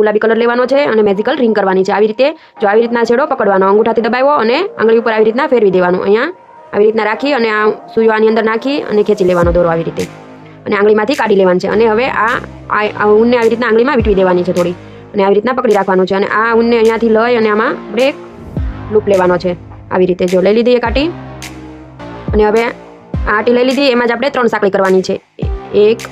ગુલાબી કલર લેવાનો છે અને મેજિકલ રિંગ કરવાની છે. આવી રીતે જો આવી રીતના છેડો પકડવાનો, અંગૂઠાથી દબાવ્યો અને આંગળી ઉપર આવી રીતના ફેરવી દેવાનું. અહીંયા આવી રીતના રાખી અને આ સુયો આની અંદર નાખી અને ખેંચી લેવાનો દોરો આવી રીતે. અને આંગળીમાંથી કાઢી લેવાનું છે. અને હવે આ ઊનને આવી રીતના આંગળીમાં વીટવી દેવાની છે થોડી. અને આવી રીતના પકડી રાખવાનું છે. અને આ ઊનને અહીંયાથી લઈ અને આમાં આપણે લૂપ લેવાનો છે. આવી રીતે જો લઈ લીધી એ કાટી અને હવે આ આટી લઈ લીધી, એમાં જ આપણે ત્રણ સાંકળી કરવાની છે. એક,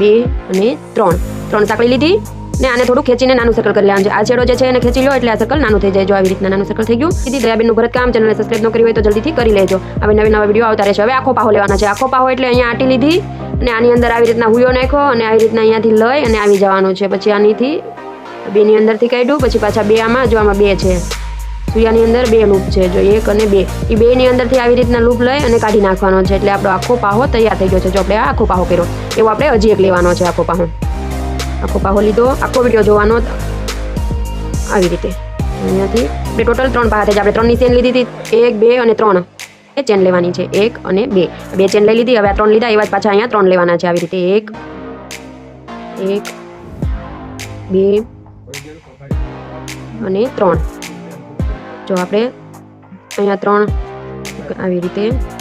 બે અને ત્રણ. ત્રણ સાંકળી લીધી. ને આને થોડું ખેંચીને નાનું સર્કલ કરી લેવાનું છે. આ છેડો જે છે એને ખેંચી લો એટલે આ સર્કલ નાનું થઈ જાય. જો આવી રીતના નાનું સર્કલ થઈ ગયું, સીધી દયાબેનનું ભરત કામ ચેનલને સબસ્ક્રાઈબ ન કરી હોય તો જલ્દીથી કરી લેજો. હવે નવી નવા વીડિયો આવતા રહેશે. હવે આખો પાહો લેવાના છે. આખો પાહો એટલે અહીંયા આટી લીધી અને આની અંદર આવી રીતના હુયો નાખ્યો અને આવી રીતના અહીંયાથી લઈ અને આવી જવાનું છે. પછી આનીથી બેની અંદરથી કાઢ્યું, પછી પાછા બે આમાં, જો આમાં બે છે. સુયાની અંદર બે લૂપ છે. જો એક અને બે. એ બેની અંદરથી આવી રીતના લૂપ લઈ અને કાઢી નાખવાનો છે. એટલે આપણો આખો પાહો તૈયાર થઈ ગયો છે. જો આપણે આખો પાહો કર્યો, એવો આપણે હજી એક લેવાનો છે આખો પાહો. આખો પાહો લીધો આખો વીડિયો જોવાનો આવી રીતે અહીંયાથી આપણે ટોટલ ત્રણ પાહા થઈ આપણે ત્રણની ચેન લીધી હતી એક બે અને ત્રણ એ ચેન લેવાની છે એક અને બે બે ચેન લઈ લીધી હવે આ ત્રણ લીધા એવા જ પાછા અહીંયા ત્રણ લેવાના છે આવી રીતે એક એક બે અને ત્રણ જો આપણે અહીંયા ત્રણ આવી રીતે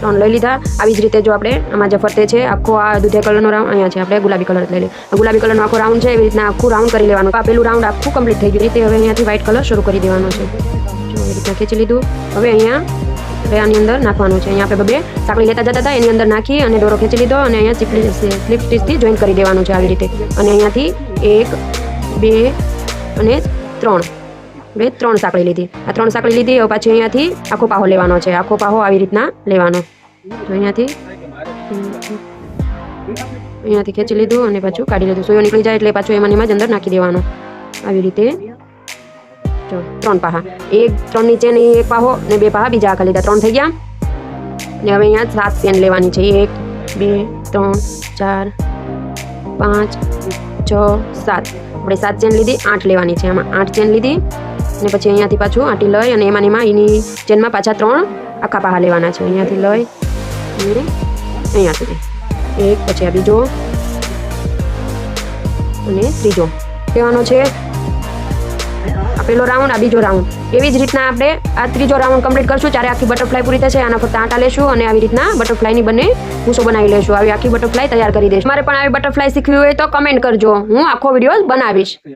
ત્રણ લઈ લીધા. આવી જ રીતે જો આપણે આમાં જે ફરતે છે, આખો આ દૂધિયા કલરનો રાઉન્ડ અહીંયા છે. આપણે ગુલાબી કલર લઈ લઈએ. ગુલાબી કલરનો આખો રાઉન્ડ છે, એવી રીતના આખું રાઉન્ડ કરી લેવાનું. આ પેલું રાઉન્ડ આખું કમ્પ્લીટ થઈ ગયું. રીતે હવે અહીંયાથી વ્હાઇટ કલર શરૂ કરી દેવાનો છે. એવી રીતના ખેંચી લીધું. હવે અહીંયા હવે આની અંદર નાખવાનું છે. અહીંયા આપણે બબે સાંકળી લેતા જતા હતા, એની અંદર નાખી અને દોરો ખેંચી લીધો અને અહીંયા સ્લીપ સ્ટીચથી જોઈન કરી દેવાનું છે આવી રીતે. અને અહીંયાથી એક, બે અને ત્રણ. આપણે ત્રણ સાંકળી લીધી. આ ત્રણ સાંકળી લીધી, હવે પાછી અહીંયાથી આખો પાહો લેવાનો છે. આખો પાહો આવી રીતના લેવાનો. તો અહીંયાથી અહીંયાથી ખેંચી લીધું અને પાછું કાઢી લીધું. સોયો નીકળી જાય એટલે પાછું એમાં એમાં જ અંદર નાખી દેવાનો. આવી રીતે જો, ત્રણ પાહા. એક ત્રણની ચેન એક પાહો ને બે પાહા બીજા આખા લીધા. ત્રણ થઈ ગયા. ને હવે અહીંયા સાત પેન લેવાની છે. એક, બે, ત્રણ, ચાર, પાંચ, છ, સાત. આપણે સાત ચેન લીધી, આઠ લેવાની છે. આમાં આઠ ચેન લીધી. અને પછી અહીંયાથી પાછું આટી લઈ અને એમાં એમાં એની ચેનમાં પાછા ત્રણ આખા પાહા લેવાના છે. અહીંયાથી લઈ અને અહીંયા સુધી. એક, પછી આ બીજો અને ત્રીજો. કહેવાનો છે? પેલો રાઉન્ડ આ બીજો રાઉન્ડ એવી જ રીતના આપણે આ ત્રીજો રાઉન્ડ કમ્પ્લીટ કરશું. ત્યારે આખી બટરફ્લાય પૂરી થશે. આના ફક્ત આટા લેશું અને આવી રીતના બટરફ્લાયની બંને ભૂસો બનાવી લેશું. આવી આખી બટરફ્લાય તૈયાર કરી દઈશું. મારે પણ આવી બટરફ્લાય શીખવી હોય તો કમેન્ટ કરજો. હું આખો વીડિયો બનાવીશ.